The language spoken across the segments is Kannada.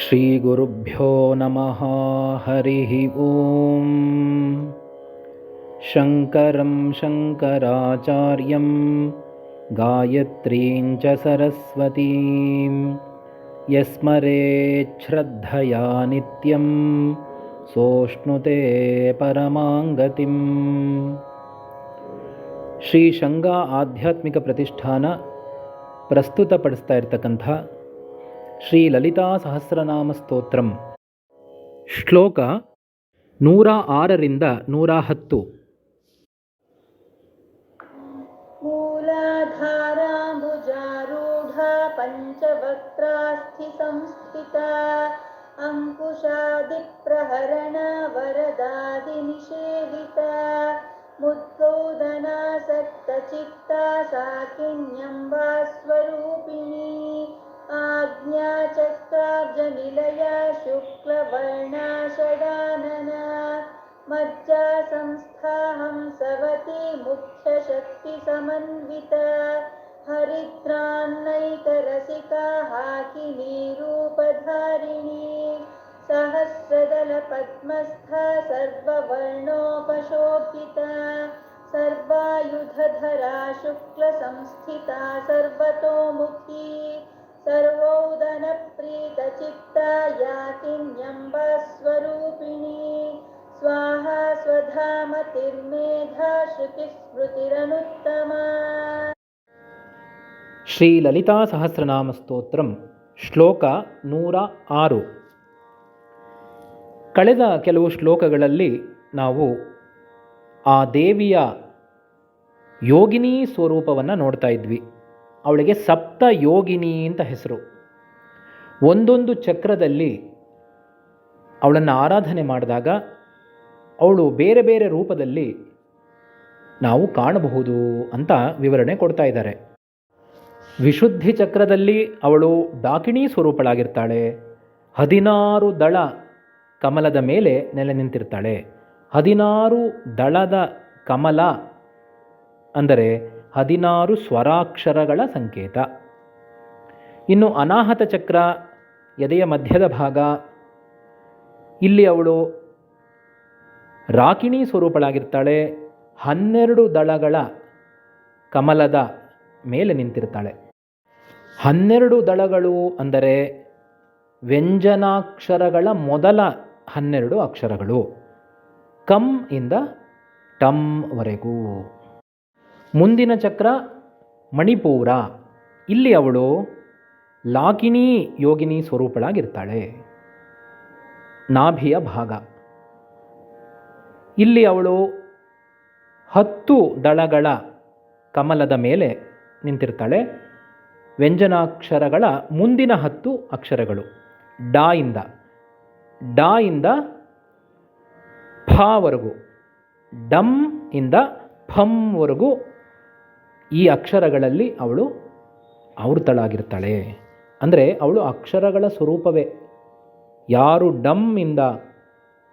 श्रीगुरुभ्यो नमः हरिः ॐ शङ्करं शङ्कराचार्यं गायत्रीं च सरस्वतीं यस्मरेच्छ्रद्धया नित्यं सोष्णुते ಪರಮಾಂಗತಿಂ ಶ್ರೀ ಶಂಗಾ ಆಧ್ಯಾತ್ಮಿಕ ಪ್ರತಿಷ್ಠಾನ ಪ್ರಸ್ತುತಪಡಿಸ್ತಾ ಇರ್ತಕ್ಕಂಥ ಶ್ರೀ ಲಲಿತಾ ಸಹಸ್ರನಾಮ ಸ್ತೋತ್ರಂ ಶ್ಲೋಕ ನೂರ ಆರರಿಂದ ನೂರ ಹತ್ತು मूलाधाराम्बुजारूढा पञ्चवक्त्रास्थिसंस्थिता अङ्कुशादिप्रहरणा वरदादिनिषेविता मुद्गोदनासक्तचित्ता साकिन्यम्बा आज्ञाचक्राब्जनिलया शुक्लवर्णा षडानना मज्जा संस्था हंसवती मुख्यशक्तिसमन्विता हरिद्रान्नैकरसिका हाकिनी रूपधारिणी सहस्रदलपद्मस्था सर्ववर्णोपशोभिता सर्वायुधधरा शुक्लसंस्थिता सर्वतोमुखी सर्वोदनप्रीतचित्ता याकिन्यम्बा स्वरूपिणी स्वाहा स्वधामतिर्मेधा श्रुतिस्मृतिरनुत्तमा ಶ್ರೀ ಲಲಿತಾ ಸಹಸ್ರನಾಮ ಸ್ತೋತ್ರಂ ಶ್ಲೋಕ ನೂರ ಆರು ಕಳೆದ ಕೆಲವು ಶ್ಲೋಕಗಳಲ್ಲಿ ನಾವು ಆ ದೇವಿಯ ಯೋಗಿನಿ ಸ್ವರೂಪವನ್ನು ನೋಡ್ತಾ ಇದ್ವಿ ಅವಳಿಗೆ ಸಪ್ತ ಯೋಗಿನಿ ಅಂತ ಹೆಸರು. ಒಂದೊಂದು ಚಕ್ರದಲ್ಲಿ ಅವಳನ್ನು ಆರಾಧನೆ ಮಾಡಿದಾಗ ಅವಳು ಬೇರೆ ಬೇರೆ ರೂಪದಲ್ಲಿ ನಾವು ಕಾಣಬಹುದು ಅಂತ ವಿವರಣೆ ಕೊಡ್ತಾ ಇದ್ದಾರೆ. ವಿಶುದ್ಧಿ ಚಕ್ರದಲ್ಲಿ ಅವಳು ಡಾಕಿಣಿ ಸ್ವರೂಪಳಾಗಿರ್ತಾಳೆ. ಹದಿನಾರು ದಳ ಕಮಲದ ಮೇಲೆ ನೆಲೆ ನಿಂತಿರ್ತಾಳೆ. ಹದಿನಾರು ದಳದ ಕಮಲ ಅಂದರೆ ಹದಿನಾರು ಸ್ವರಾಕ್ಷರಗಳ ಸಂಕೇತ. ಇನ್ನು ಅನಾಹತ ಚಕ್ರ ಎದೆಯ ಮಧ್ಯದ ಭಾಗ. ಇಲ್ಲಿ ಅವಳು ರಾಕಿಣಿ ಸ್ವರೂಪಳಾಗಿರ್ತಾಳೆ. ಹನ್ನೆರಡು ದಳಗಳ ಕಮಲದ ಮೇಲೆ ನಿಂತಿರ್ತಾಳೆ. ಹನ್ನೆರಡು ದಳಗಳು ಅಂದರೆ ವ್ಯಂಜನಾಕ್ಷರಗಳ ಮೊದಲ ಹನ್ನೆರಡು ಅಕ್ಷರಗಳು. ಕಂ ಇಂದ ಟಂವರೆಗೂ ಮುಂದಿನ ಚಕ್ರ ಮಣಿಪೂರ. ಇಲ್ಲಿ ಅವಳು ಲಾಕಿನಿ ಯೋಗಿನಿ ಸ್ವರೂಪಳಾಗಿರ್ತಾಳೆ. ನಾಭಿಯ ಭಾಗ. ಇಲ್ಲಿ ಅವಳು ಹತ್ತು ದಳಗಳ ಕಮಲದ ಮೇಲೆ ನಿಂತಿರ್ತಾಳೆ. ವ್ಯಂಜನಾಕ್ಷರಗಳ ಮುಂದಿನ ಹತ್ತು ಅಕ್ಷರಗಳು. ಡಾಯಿಂದ ಡಾಯಿಂದ ಫಾವರೆಗೂ ಡಮ್ ಇಂದ ಫಂವರೆಗೂ ಈ ಅಕ್ಷರಗಳಲ್ಲಿ ಅವಳು ಆವೃತಳಾಗಿರ್ತಾಳೆ ಅಂದರೆ ಅವಳು ಅಕ್ಷರಗಳ ಸ್ವರೂಪವೇ. ಯಾರು ಡಮ್ ಇಂದ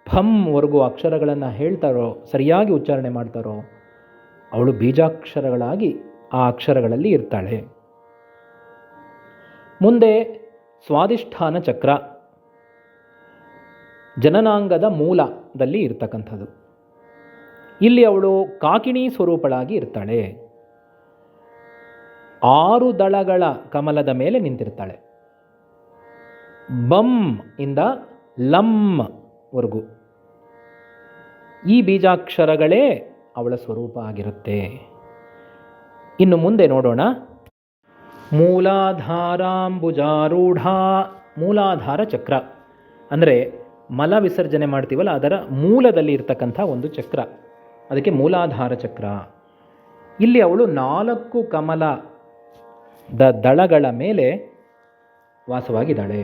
ಫಂವರೆಗೂ ಅಕ್ಷರಗಳನ್ನು ಹೇಳ್ತಾರೋ, ಸರಿಯಾಗಿ ಉಚ್ಚಾರಣೆ ಮಾಡ್ತಾರೋ, ಅವಳು ಬೀಜಾಕ್ಷರಗಳಾಗಿ ಆ ಅಕ್ಷರಗಳಲ್ಲಿ ಇರ್ತಾಳೆ. ಮುಂದೆ ಸ್ವಾದಿಷ್ಠಾನ ಚಕ್ರ. ಜನನಾಂಗದ ಮೂಲದಲ್ಲಿ ಇರ್ತಕ್ಕಂಥದ್ದು. ಇಲ್ಲಿ ಅವಳು ಕಾಕಿಣಿ ಸ್ವರೂಪಳಾಗಿ ಇರ್ತಾಳೆ. ಆರು ದಳಗಳ ಕಮಲದ ಮೇಲೆ ನಿಂತಿರ್ತಾಳೆ. ಬಂ ಇಂದ ಲಂವರೆಗೂ ಈ ಬೀಜಾಕ್ಷರಗಳೇ ಅವಳ ಸ್ವರೂಪ ಆಗಿರುತ್ತೆ. ಇನ್ನು ಮುಂದೆ ನೋಡೋಣ. ಮೂಲಾಧಾರಾಂಬುಜಾರೂಢ ಮೂಲಾಧಾರ ಚಕ್ರ. ಅಂದರೆ ಮಲ ವಿಸರ್ಜನೆ ಮಾಡ್ತೀವಲ್ಲ, ಅದರ ಮೂಲದಲ್ಲಿ ಇರ್ತಕ್ಕಂಥ ಒಂದು ಚಕ್ರ. ಅದಕ್ಕೆ ಮೂಲಾಧಾರ ಚಕ್ರ. ಇಲ್ಲಿ ಅವಳು ನಾಲ್ಕು ಕಮಲದ ದಳಗಳ ಮೇಲೆ ವಾಸವಾಗಿದ್ದಾಳೆ.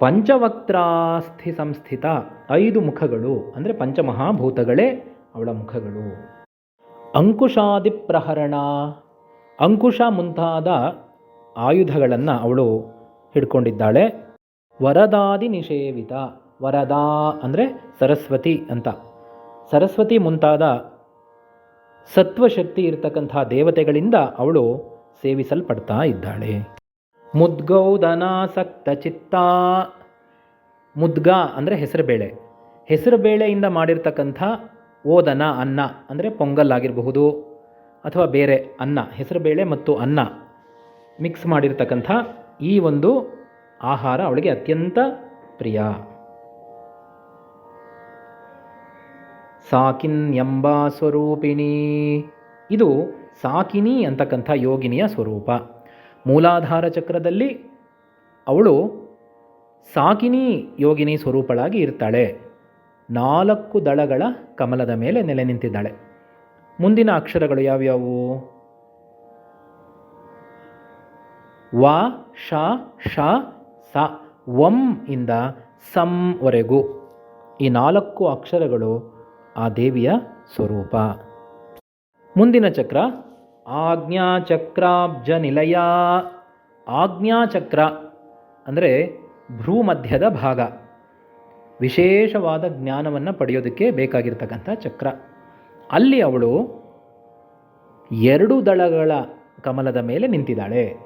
ಪಂಚವಕ್ತ್ರಾಸ್ಥಿ ಸಂಸ್ಥಿತ ಐದು ಮುಖಗಳು, ಅಂದರೆ ಪಂಚಮಹಾಭೂತಗಳೇ ಅವಳ ಮುಖಗಳು. ಅಂಕುಶಾದಿ ಪ್ರಹರಣ ಅಂಕುಶ ಮುಂತಾದ ಆಯುಧಗಳನ್ನು ಅವಳು ಹಿಡ್ಕೊಂಡಿದ್ದಾಳೆ. ವರದಾದಿ ನಿಷೇವಿತ, ವರದಾ ಅಂದರೆ ಸರಸ್ವತಿ ಅಂತ. ಸರಸ್ವತಿ ಮುಂತಾದ ಸತ್ವಶಕ್ತಿ ಇರತಕ್ಕಂಥ ದೇವತೆಗಳಿಂದ ಅವಳು ಸೇವಿಸಲ್ಪಡ್ತಾ ಇದ್ದಾಳೆ. ಮುದ್ಗೌದನಾಸಕ್ತ ಚಿತ್ತ. ಮುದ್ಗ ಅಂದರೆ ಹೆಸರುಬೇಳೆ ಹೆಸರುಬೇಳೆಯಿಂದ ಮಾಡಿರ್ತಕ್ಕಂಥ ಓದನ, ಅನ್ನ ಅಂದರೆ ಪೊಂಗಲ್ ಆಗಿರಬಹುದು ಅಥವಾ ಬೇರೆ ಅನ್ನ ಹೆಸರುಬೇಳೆ ಮತ್ತು ಅನ್ನ ಮಿಕ್ಸ್ ಮಾಡಿರ್ತಕ್ಕಂಥ ಈ ಒಂದು ಆಹಾರ ಅವಳಿಗೆ ಅತ್ಯಂತ ಪ್ರಿಯ. ಸಾಕಿನ್ ಎಂಬ ಸ್ವರೂಪಿಣಿ. ಇದು ಸಾಕಿನಿ ಅಂತಕ್ಕಂಥ ಯೋಗಿನಿಯ ಸ್ವರೂಪ. ಮೂಲಾಧಾರ ಚಕ್ರದಲ್ಲಿ ಅವಳು ಸಾಕಿನಿ ಯೋಗಿನಿ ಸ್ವರೂಪಳಾಗಿ ಇರ್ತಾಳೆ. ನಾಲ್ಕು ದಳಗಳ ಕಮಲದ ಮೇಲೆ ನೆಲೆ ನಿಂತಿದ್ದಾಳೆ. ಮುಂದಿನ ಅಕ್ಷರಗಳು ಯಾವ್ಯಾವು? ವ ಶ ಶ ಸ, ವಂ ಇಂದ ಸಂವರೆಗೂ ಈ ನಾಲ್ಕು ಅಕ್ಷರಗಳು ಆ ದೇವಿಯ ಸ್ವರೂಪ. ಮುಂದಿನ ಚಕ್ರ ಆಜ್ಞಾಚಕ್ರಾಬ್ಜ ನಿಲಯ ಆಜ್ಞಾಚಕ್ರ ಅಂದರೆ ಭ್ರೂಮಧ್ಯದ ಭಾಗ. ವಿಶೇಷವಾದ ಜ್ಞಾನವನ್ನು ಪಡೆಯೋದಕ್ಕೆ ಬೇಕಾಗಿರ್ತಕ್ಕಂಥ ಚಕ್ರ. ಅಲ್ಲಿ ಅವಳು ಎರಡು ದಳಗಳ ಕಮಲದ ಮೇಲೆ ನಿಂತಿದ್ದಾಳೆ.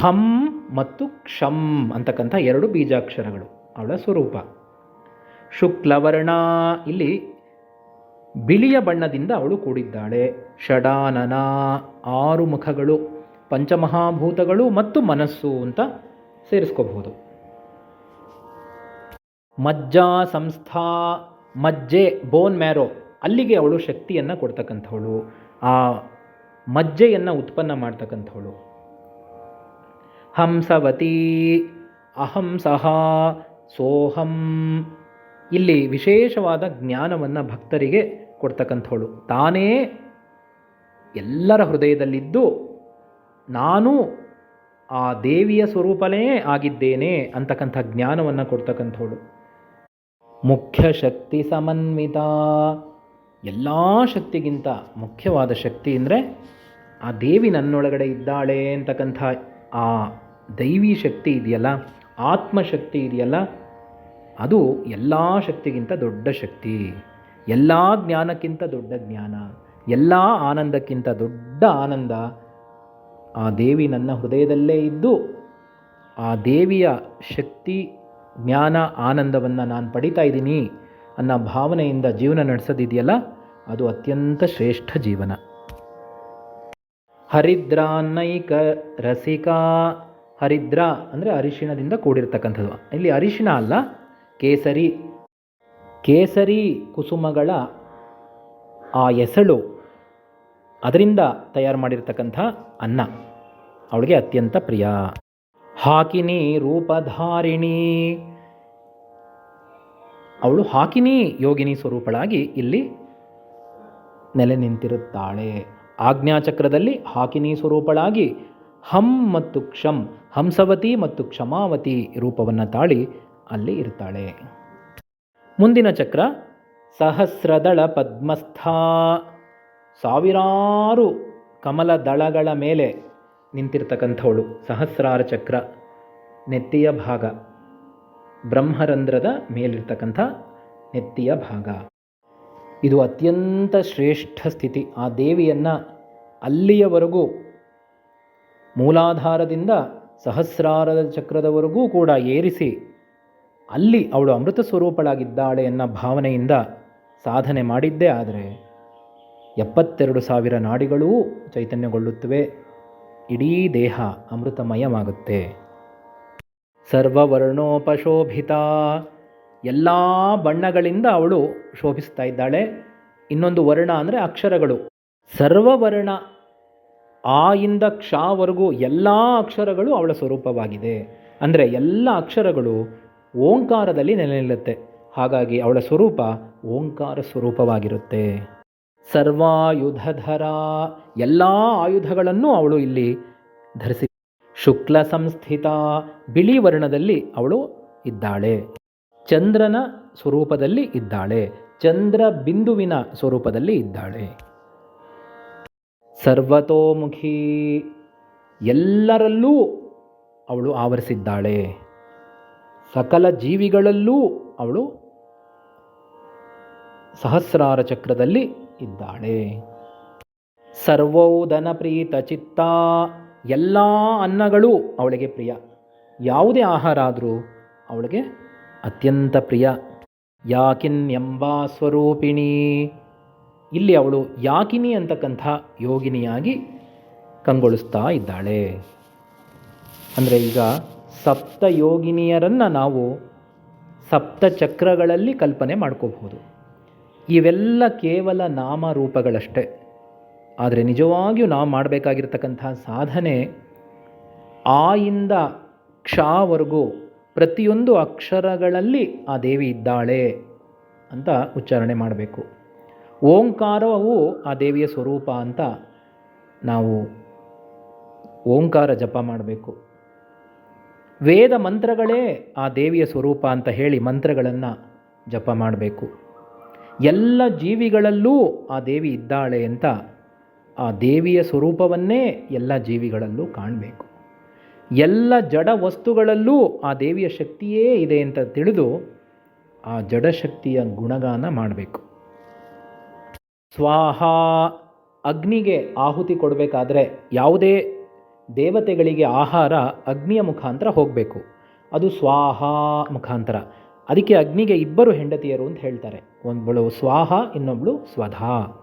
ಹಂ ಮತ್ತು ಕ್ಷಂ ಅಂತಕ್ಕಂಥ ಎರಡು ಬೀಜಾಕ್ಷರಗಳು ಅವಳ ಸ್ವರೂಪ. ಶುಕ್ಲವರ್ಣ, ಇಲ್ಲಿ ಬಿಳಿಯ ಬಣ್ಣದಿಂದ ಅವಳು ಕೂಡಿದ್ದಾಳೆ. ಷಡಾನನ, ಆರು ಮುಖಗಳು, ಪಂಚಮಹಾಭೂತಗಳು ಮತ್ತು ಮನಸ್ಸು ಅಂತ ಸೇರಿಸ್ಕೋಬಹುದು. ಮಜ್ಜಾ ಸಂಸ್ಥಾ, ಮಜ್ಜೆ, ಬೋನ್ ಮ್ಯಾರೋ, ಅಲ್ಲಿಗೆ ಅವಳು ಶಕ್ತಿಯನ್ನು ಕೊಡ್ತಕ್ಕಂಥವಳು. ಆ ಮಜ್ಜೆಯನ್ನು ಉತ್ಪನ್ನ ಮಾಡ್ತಕ್ಕಂಥವಳು. ಹಂಸವತಿ ಅಹಂಸಹ ಸೋಹಂ. ಇಲ್ಲಿ ವಿಶೇಷವಾದ ಜ್ಞಾನವನ್ನು ಭಕ್ತರಿಗೆ ಕೊಡ್ತಕ್ಕಂಥವಳು. ತಾನೇ ಎಲ್ಲರ ಹೃದಯದಲ್ಲಿದ್ದು ನಾನು ಆ ದೇವಿಯ ಸ್ವರೂಪನೇ ಆಗಿದ್ದೇನೆ ಅಂತಕ್ಕಂಥ ಜ್ಞಾನವನ್ನು ಕೊಡ್ತಕ್ಕಂಥವಳು. ಮುಖ್ಯ ಶಕ್ತಿ ಸಮನ್ವಿತ. ಎಲ್ಲ ಶಕ್ತಿಗಿಂತ ಮುಖ್ಯವಾದ ಶಕ್ತಿ ಅಂದರೆ ಆ ದೇವಿ ನನ್ನೊಳಗಡೆ ಇದ್ದಾಳೆ ಅಂತಕ್ಕಂಥ ಆ ದೈವಿ ಶಕ್ತಿ ಇದೆಯಲ್ಲ, ಆತ್ಮಶಕ್ತಿ ಇದೆಯಲ್ಲ, ಅದು ಎಲ್ಲ ಶಕ್ತಿಗಿಂತ ದೊಡ್ಡ ಶಕ್ತಿ. ಎಲ್ಲ ಜ್ಞಾನಕ್ಕಿಂತ ದೊಡ್ಡ ಜ್ಞಾನ, ಎಲ್ಲ ಆನಂದಕ್ಕಿಂತ ದೊಡ್ಡ ಆನಂದ ಆ ದೇವಿ ನನ್ನ ಹೃದಯದಲ್ಲೇ ಇದ್ದು, ಆ ದೇವಿಯ ಶಕ್ತಿ, ಜ್ಞಾನ, ಆನಂದವನ್ನು ನಾನು ಪಡಿತಾ ಇದ್ದೀನಿ ಅನ್ನೋ ಭಾವನೆಯಿಂದ ಜೀವನ ನಡೆಸೋದಿದೆಯಲ್ಲ, ಅದು ಅತ್ಯಂತ ಶ್ರೇಷ್ಠ ಜೀವನ. ಹರಿದ್ರಾನ್ನೈಕ ರಸಿಕಾ, ಹರಿದ್ರ ಅಂದರೆ ಅರಿಶಿಣದಿಂದ ಕೂಡಿರ್ತಕ್ಕಂಥದ್ದು. ಇಲ್ಲಿ ಅರಿಶಿಣ ಅಲ್ಲ, ಕೇಸರಿ ಕೇಸರಿ ಕುಸುಮಗಳ ಆ ಎಸಳು ಅದರಿಂದ ತಯಾರು ಮಾಡಿರ್ತಕ್ಕಂಥ ಅನ್ನ. ಅವಳಿಗೆ ಅತ್ಯಂತ ಪ್ರಿಯ. ಹಾಕಿನಿ ರೂಪಧಾರಿಣಿ. ಅವಳು ಹಾಕಿನಿ ಯೋಗಿನಿ ಸ್ವರೂಪಳಾಗಿ ಇಲ್ಲಿ ನೆಲೆ ನಿಂತಿರುತ್ತಾಳೆ. ಆಜ್ಞಾಚಕ್ರದಲ್ಲಿ ಹಾಕಿನಿ ಸ್ವರೂಪಳಾಗಿ ಹಂ ಮತ್ತು ಕ್ಷಂ, ಹಂಸವತಿ ಮತ್ತು ಕ್ಷಮಾವತಿ ರೂಪವನ್ನು ತಾಳಿ ಅಲ್ಲಿ ಇರ್ತಾಳೆ. ಮುಂದಿನ ಚಕ್ರ ಸಹಸ್ರದಳ ಪದ್ಮಸ್ಥ. ಸಾವಿರಾರು ಕಮಲ ದಳಗಳ ಮೇಲೆ ನಿಂತಿರ್ತಕ್ಕಂಥವಳು ಸಹಸ್ರಾರ ಚಕ್ರ ನೆತ್ತಿಯ ಭಾಗ. ಬ್ರಹ್ಮರಂಧ್ರದ ಮೇಲಿರ್ತಕ್ಕಂಥ ನೆತ್ತಿಯ ಭಾಗ. ಇದು ಅತ್ಯಂತ ಶ್ರೇಷ್ಠ ಸ್ಥಿತಿ. ಆ ದೇವಿಯನ್ನು ಅಲ್ಲಿಯವರೆಗೂ ಮೂಲಾಧಾರದಿಂದ ಸಹಸ್ರಾರದ ಚಕ್ರದವರೆಗೂ ಕೂಡ ಏರಿಸಿ ಅಲ್ಲಿ ಅವಳು ಅಮೃತ ಸ್ವರೂಪಳಾಗಿದ್ದಾಳೆ ಎನ್ನ ಭಾವನೆಯಿಂದ ಸಾಧನೆ ಮಾಡಿದ್ದೇ, ಆದರೆ ಎಪ್ಪತ್ತೆರಡು ಸಾವಿರ ನಾಡಿಗಳೂ ಚೈತನ್ಯಗೊಳ್ಳುತ್ತವೆ. ಇಡೀ ದೇಹ ಅಮೃತಮಯವಾಗುತ್ತೆ. ಸರ್ವವರ್ಣೋಪಶೋಭಿತ. ಎಲ್ಲ ಬಣ್ಣಗಳಿಂದ ಅವಳು ಶೋಭಿಸ್ತಾ ಇದ್ದಾಳೆ. ಇನ್ನೊಂದು ವರ್ಣ ಅಂದರೆ ಅಕ್ಷರಗಳು. ಸರ್ವವರ್ಣ, ಆ ಇಂದ ಕ್ಷವರೆಗೂ ಎಲ್ಲ ಅಕ್ಷರಗಳು ಅವಳ ಸ್ವರೂಪವಾಗಿದೆ. ಅಂದರೆ ಎಲ್ಲ ಅಕ್ಷರಗಳು ಓಂಕಾರದಲ್ಲಿ ನೆಲೆ ನಿಲ್ಲುತ್ತೆ ಹಾಗಾಗಿ ಅವಳ ಸ್ವರೂಪ ಓಂಕಾರ ಸ್ವರೂಪವಾಗಿರುತ್ತೆ. ಸರ್ವಾಯುಧಧರ ಎಲ್ಲ ಆಯುಧಗಳನ್ನು ಅವಳು ಇಲ್ಲಿ ಧರಿಸಿ ಶುಕ್ಲ ಸಂಸ್ಥಿತ ಬಿಳಿ ವರ್ಣದಲ್ಲಿ ಅವಳು ಇದ್ದಾಳೆ. ಚಂದ್ರನ ಸ್ವರೂಪದಲ್ಲಿ ಇದ್ದಾಳೆ. ಚಂದ್ರ ಬಿಂದುವಿನ ಸ್ವರೂಪದಲ್ಲಿ ಇದ್ದಾಳೆ. ಸರ್ವತೋಮುಖಿ ಎಲ್ಲರಲ್ಲೂ ಅವಳು ಆವರಿಸಿದ್ದಾಳೆ. ಸಕಲ ಜೀವಿಗಳಲ್ಲೂ ಅವಳು ಸಹಸ್ರಾರ ಚಕ್ರದಲ್ಲಿ ಇದ್ದಾಳೆ. ಸರ್ವೋದನ ಪ್ರೀತ ಚಿತ್ತ, ಎಲ್ಲ ಅನ್ನಗಳು ಅವಳಿಗೆ ಪ್ರಿಯ. ಯಾವುದೇ ಆಹಾರ ಆದರೂ ಅವಳಿಗೆ ಅತ್ಯಂತ ಪ್ರಿಯ. ಯಾಕಿನ್ಯಂಬ ಸ್ವರೂಪಿಣಿ. ಇಲ್ಲಿ ಅವಳು ಯಾಕಿನಿ ಅಂತಕ್ಕಂಥ ಯೋಗಿನಿಯಾಗಿ ಕಂಗೊಳಿಸ್ತಾ ಇದ್ದಾಳೆ. ಅಂದರೆ ಈಗ ಸಪ್ತ ಯೋಗಿನಿಯರನ್ನು ನಾವು ಸಪ್ತ ಚಕ್ರಗಳಲ್ಲಿ ಕಲ್ಪನೆ ಮಾಡ್ಕೋಬಹುದು. ಇವೆಲ್ಲ ಕೇವಲ ನಾಮರೂಪಗಳಷ್ಟೇ. ಆದರೆ ನಿಜವಾಗಿಯೂ ನಾವು ಮಾಡಬೇಕಾಗಿರ್ತಕ್ಕಂಥ ಸಾಧನೆ ಆ ಕ್ಷವರೆಗೂ ಪ್ರತಿಯೊಂದು ಅಕ್ಷರಗಳಲ್ಲಿ ಆ ದೇವಿ ಇದ್ದಾಳೆ ಅಂತ ಉಚ್ಚಾರಣೆ ಮಾಡಬೇಕು. ಓಂಕಾರವು ಆ ದೇವಿಯ ಸ್ವರೂಪ ಅಂತ ನಾವು ಓಂಕಾರ ಜಪ ಮಾಡಬೇಕು. ವೇದ ಮಂತ್ರಗಳೇ ಆ ದೇವಿಯ ಸ್ವರೂಪ ಅಂತ ಹೇಳಿ ಮಂತ್ರಗಳನ್ನು ಜಪ ಮಾಡಬೇಕು. ಎಲ್ಲ ಜೀವಿಗಳಲ್ಲೂ ಆ ದೇವಿ ಇದ್ದಾಳೆ ಅಂತ ಆ ದೇವಿಯ ಸ್ವರೂಪವನ್ನೇ ಎಲ್ಲ ಜೀವಿಗಳಲ್ಲೂ ಕಾಣಬೇಕು. ಎಲ್ಲ ಜಡ ವಸ್ತುಗಳಲ್ಲೂ ಆ ದೇವಿಯ ಶಕ್ತಿಯೇ ಇದೆ ಅಂತ ತಿಳಿದು ಆ ಜಡಶಕ್ತಿಯ ಗುಣಗಾನ ಮಾಡಬೇಕು. ಸ್ವಾಹ, ಅಗ್ನಿಗೆ ಆಹುತಿ ಕೊಡಬೇಕಾದ್ರೆ ಯಾವುದೇ ದೇವತೆಗಳಿಗೆ ಆಹಾರ ಅಗ್ನಿಯ ಮುಖಾಂತರ ಹೋಗಬೇಕು. ಅದು ಸ್ವಾಹ ಮುಖಾಂತರ. ಅದಕ್ಕೆ ಅಗ್ನಿಗೆ ಇಬ್ಬರು ಹೆಂಡತಿಯರು ಅಂತ ಹೇಳ್ತಾರೆ. ಒಬ್ಬಳು ಸ್ವಾಹ ಇನ್ನೊಬ್ಬಳು ಸ್ವಧಾ.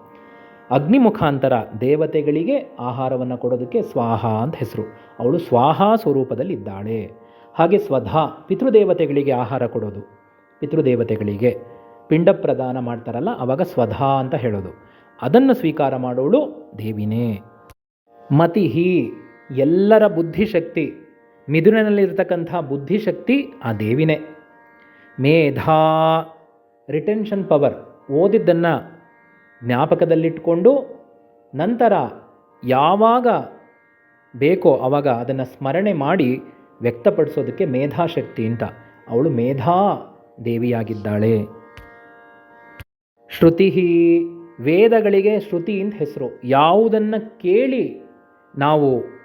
ಅಗ್ನಿ ಮುಖಾಂತರ ದೇವತೆಗಳಿಗೆ ಆಹಾರವನ್ನು ಕೊಡೋದಕ್ಕೆ ಸ್ವಾಹ ಅಂತ ಹೆಸರು. ಅವಳು ಸ್ವಾಹ ಸ್ವರೂಪದಲ್ಲಿ ಇದ್ದಾಳೆ. ಹಾಗೆ ಸ್ವಧಾ ಪಿತೃದೇವತೆಗಳಿಗೆ ಆಹಾರ ಕೊಡೋದು. ಪಿತೃದೇವತೆಗಳಿಗೆ ಪಿಂಡ ಪ್ರದಾನ ಮಾಡ್ತಾರಲ್ಲ, ಅವಾಗ ಸ್ವಧಾ ಅಂತ ಹೇಳೋದು. ಅದನ್ನು ಸ್ವೀಕಾರ ಮಾಡೋಳು ದೇವಿನೇ. ಮತಿಹಿ. ಎಲ್ಲರ ಬುದ್ಧಿಶಕ್ತಿ ಮಿದುನಲ್ಲಿರ್ತಕ್ಕಂಥ ಬುದ್ಧಿಶಕ್ತಿ ಆ ದೇವಿನೇ. ಮೇಧಾ ರಿಟೆನ್ಷನ್ ಪವರ್ ಓದಿದ್ದನ್ನು ಜ್ಞಾಪಕದಲ್ಲಿಟ್ಟುಕೊಂಡು ನಂತರ ಯಾವಾಗ ಬೇಕೋ ಆವಾಗ ಅದನ್ನು ಸ್ಮರಣೆ ಮಾಡಿ ವ್ಯಕ್ತಪಡಿಸೋದಕ್ಕೆ ಮೇಧಾಶಕ್ತಿ ಅಂತ. ಅವಳು ಮೇಧಾ ದೇವಿಯಾಗಿದ್ದಾಳೆ. ಶ್ರುತಿ ವೇದಗಳಿಗೆ ಶ್ರುತಿ ಅಂತ ಹೆಸರು. ಯಾವುದನ್ನು ಕೇಳಿ ನಾವು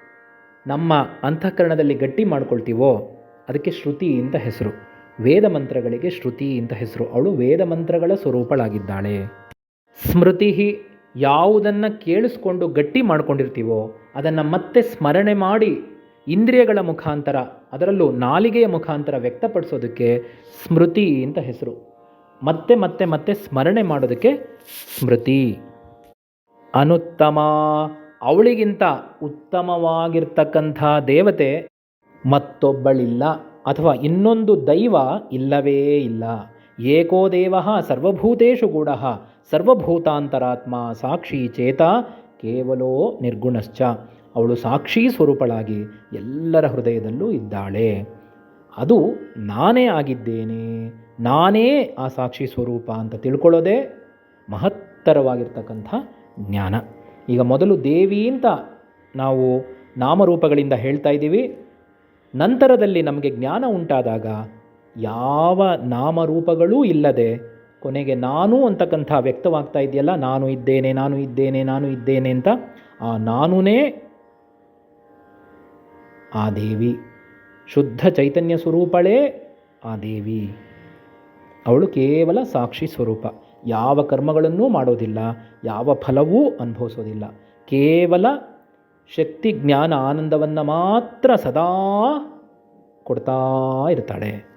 ನಮ್ಮ ಅಂತಃಕರಣದಲ್ಲಿ ಗಟ್ಟಿ ಮಾಡ್ಕೊಳ್ತೀವೋ? ಅದಕ್ಕೆ ಶ್ರುತಿ ಅಂತ ಹೆಸರು. ವೇದ ಮಂತ್ರಗಳಿಗೆ ಶ್ರುತಿ ಅಂತ ಹೆಸರು. ಅವಳು ವೇದ ಮಂತ್ರಗಳ ಸ್ವರೂಪಳಾಗಿದ್ದಾಳೆ. ಸ್ಮೃತಿ ಯಾವುದನ್ನು ಕೇಳಿಸ್ಕೊಂಡು ಗಟ್ಟಿ ಮಾಡ್ಕೊಂಡಿರ್ತೀವೋ, ಅದನ್ನು ಮತ್ತೆ ಸ್ಮರಣೆ ಮಾಡಿ ಇಂದ್ರಿಯಗಳ ಮುಖಾಂತರ, ಅದರಲ್ಲೂ ನಾಲಿಗೆಯ ಮುಖಾಂತರ ವ್ಯಕ್ತಪಡಿಸೋದಕ್ಕೆ ಸ್ಮೃತಿ ಅಂತ ಹೆಸರು. ಮತ್ತೆ ಮತ್ತೆ ಮತ್ತೆ ಸ್ಮರಣೆ ಮಾಡೋದಕ್ಕೆ ಸ್ಮೃತಿ. ಅನುತ್ತಮ. ಅವಳಿಗಿಂತ ಉತ್ತಮವಾಗಿರ್ತಕ್ಕಂಥ ದೇವತೆ ಮತ್ತೊಬ್ಬಳಿಲ್ಲ ಅಥವಾ ಇನ್ನೊಂದು ದೈವ ಇಲ್ಲವೇ ಇಲ್ಲ. ಏಕೋ ದೇವ ಸರ್ವಭೂತೇಶು ಗೂಢ, ಸರ್ವಭೂತಾಂತರಾತ್ಮ ಸಾಕ್ಷಿ ಚೇತ, ಕೇವಲೋ ನಿರ್ಗುಣಶ್ಚ. ಅವಳು ಸಾಕ್ಷಿ ಸ್ವರೂಪಳಾಗಿ ಎಲ್ಲರ ಹೃದಯದಲ್ಲೂ ಇದ್ದಾಳೆ. ಅದು ನಾನೇ ಆಗಿದ್ದೇನೆ, ನಾನೇ ಆ ಸಾಕ್ಷಿ ಸ್ವರೂಪ ಅಂತ ತಿಳ್ಕೊಳ್ಳೋದೇ ಮಹತ್ತರವಾಗಿರ್ತಕ್ಕಂಥ ಜ್ಞಾನ. ಈಗ ಮೊದಲು ದೇವಿ ಅಂತ ನಾವು ನಾಮರೂಪಗಳಿಂದ ಹೇಳ್ತಾ ಇದ್ದೀವಿ. ನಂತರದಲ್ಲಿ ನಮಗೆ ಜ್ಞಾನ ಉಂಟಾದಾಗ ಯಾವ ನಾಮರೂಪಗಳೂ ಇಲ್ಲದೆ ಕೊನೆಗೆ ನಾನು ಅಂತಕ್ಕಂಥ ವ್ಯಕ್ತವಾಗ್ತಾ ಇದೆಯಲ್ಲ ನಾನು ಇದ್ದೇನೆ ನಾನು ಇದ್ದೇನೆ ನಾನು ಇದ್ದೇನೆ ಅಂತ ಆ ನಾನುನೇ ಆ ದೇವಿ. ಶುದ್ಧ ಚೈತನ್ಯ ಸ್ವರೂಪಳೇ ಆ ದೇವಿ. ಅವಳು ಕೇವಲ ಸಾಕ್ಷಿ ಸ್ವರೂಪ. ಯಾವ ಕರ್ಮಗಳನ್ನೂ ಮಾಡೋದಿಲ್ಲ ಯಾವ ಫಲವೂ ಅನುಭವಿಸೋದಿಲ್ಲ. ಕೇವಲ ಶಕ್ತಿ ಜ್ಞಾನ ಆನಂದವನ್ನು ಮಾತ್ರ ಸದಾ ಕೊಡ್ತಾ ಇರ್ತಾಳೆ.